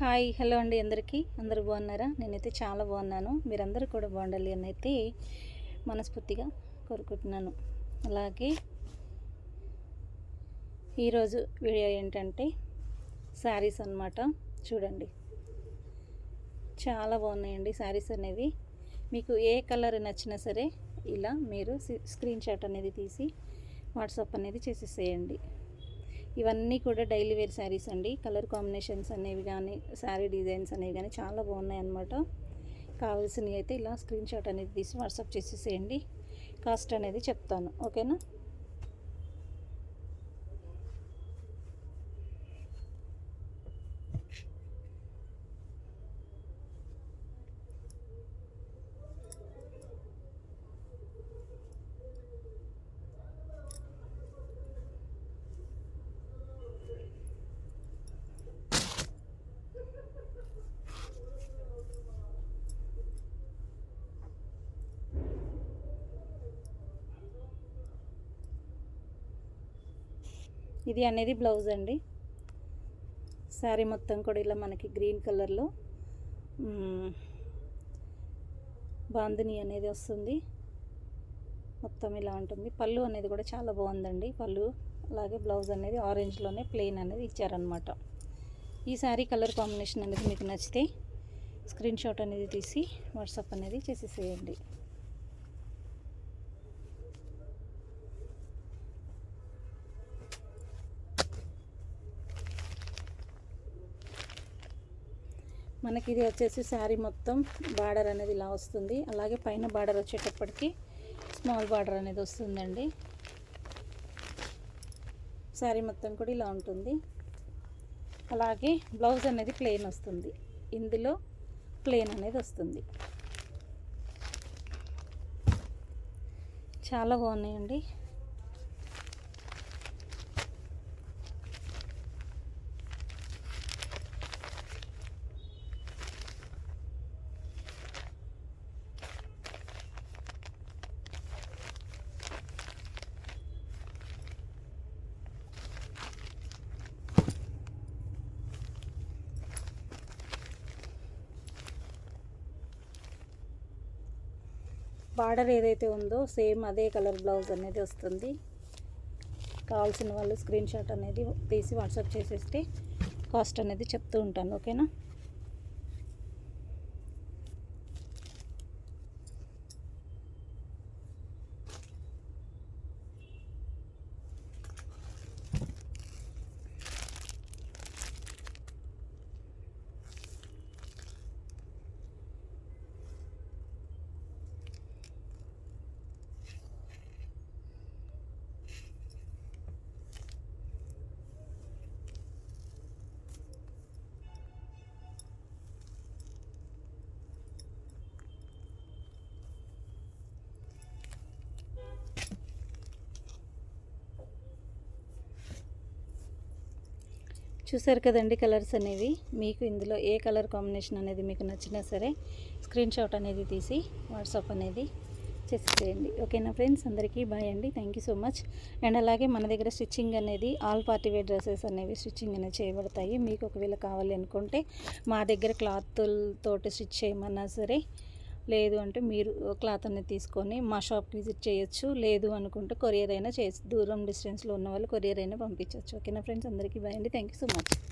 Hi hello అండి అందరికీ. అందరూ బాగున్నారా? నేనైతే చాలా బాగున్నాను. మీరందరూ కూడా బాగుండాలి అని అయితే మనస్ఫూర్తిగా కోరుకుంటున్నాను. అలాగే ఈరోజు వీడియో ఏంటంటే శారీస్ అన్నమాట. చూడండి. చాలా బాగున్నాయండి శారీస్ అనేవి. మీకు ఏ కలర్ నచ్చినా సరే ఇలా మీరు స్క్రీన్ షాట్ అనేది తీసి వాట్సాప్ అనేది చేసేసేయండి. ఇవన్నీ కూడా డైలీ వేర్ శారీస్ అండి. కలర్ కాంబినేషన్స్ అనేవి కానీ శారీ డిజైన్స్ అనేవి కానీ చాలా బాగున్నాయి అన్నమాట కావాల్సినవి అయితే ఇలా స్క్రీన్ షాట్ అనేది తీసి వాట్సాప్ చేసేసేయండి. కాస్ట్ అనేది చెప్తాను. ఓకేనా? ఇది అనేది బ్లౌజ్ అండి. శారీ మొత్తం కూడా ఇలా మనకి గ్రీన్ కలర్లో బాందిని అనేది వస్తుంది. మొత్తం ఇలా ఉంటుంది. పళ్ళు అనేది కూడా చాలా బాగుందండి. పళ్ళు అలాగే బ్లౌజ్ అనేది ఆరెంజ్లోనే ప్లెయిన్ అనేది ఇచ్చారనమాట ఈ శారీ కలర్ కాంబినేషన్ అనేది మీకు నచ్చితే స్క్రీన్ షాట్ అనేది తీసి వాట్సాప్ అనేది చేసేసేయండి. మనకి ఇది వచ్చేసి శారీ మొత్తం బార్డర్ అనేది ఇలా వస్తుంది. అలాగే పైన బార్డర్ వచ్చేటప్పటికి స్మాల్ బార్డర్ అనేది వస్తుందండి. శారీ మొత్తం కూడా ఇలా ఉంటుంది. అలాగే బ్లౌజ్ అనేది ప్లెయిన్ వస్తుంది. ఇందులో ప్లెయిన్ అనేది వస్తుంది. చాలా బాగున్నాయండి. బార్డర్ ఏదైతే ఉందో సేమ్ అదే కలర్ బ్లౌజ్ అనేది వస్తుంది. కావాల్సిన వాళ్ళు స్క్రీన్ షాట్ అనేది తీసి వాట్సాప్ చేసేస్తే కాస్ట్ అనేది చెప్తూ ఉంటాను ఓకేనా? చూసారు కదండి కలర్స్ అనేవి. మీకు ఇందులో ఏ కలర్ కాంబినేషన్ అనేది మీకు నచ్చినా సరే స్క్రీన్ షాట్ అనేది తీసి వాట్సాప్ అనేది చేసేయండి ఓకేనా ఫ్రెండ్స్? అందరికీ బాయ్ అండి. Thank you so much. And అలాగే మన దగ్గర స్టిచ్చింగ్ అనేది ఆల్ పార్టీ వేర్ డ్రెస్సెస్ అనేవి స్టిచ్చింగ్ అనేది చేయబడతాయి. మీకు ఒకవేళ కావాలి అనుకుంటే మా దగ్గర క్లాత్లతో స్టిచ్ చేయమన్నా సరే లేదు అంటే మీరు క్లాత్ అనేది తీసుకొని మా షాప్కి విజిట్ చేయొచ్చు. లేదు అనుకుంటే కొరియర్ అయినా చేయొచ్చు. దూరం డిస్టెన్స్లో ఉన్న వాళ్ళు కొరియర్ అయినా పంపించవచ్చు ఓకేనా ఫ్రెండ్స్? అందరికీ బాయ్ అండి. Thank you so much.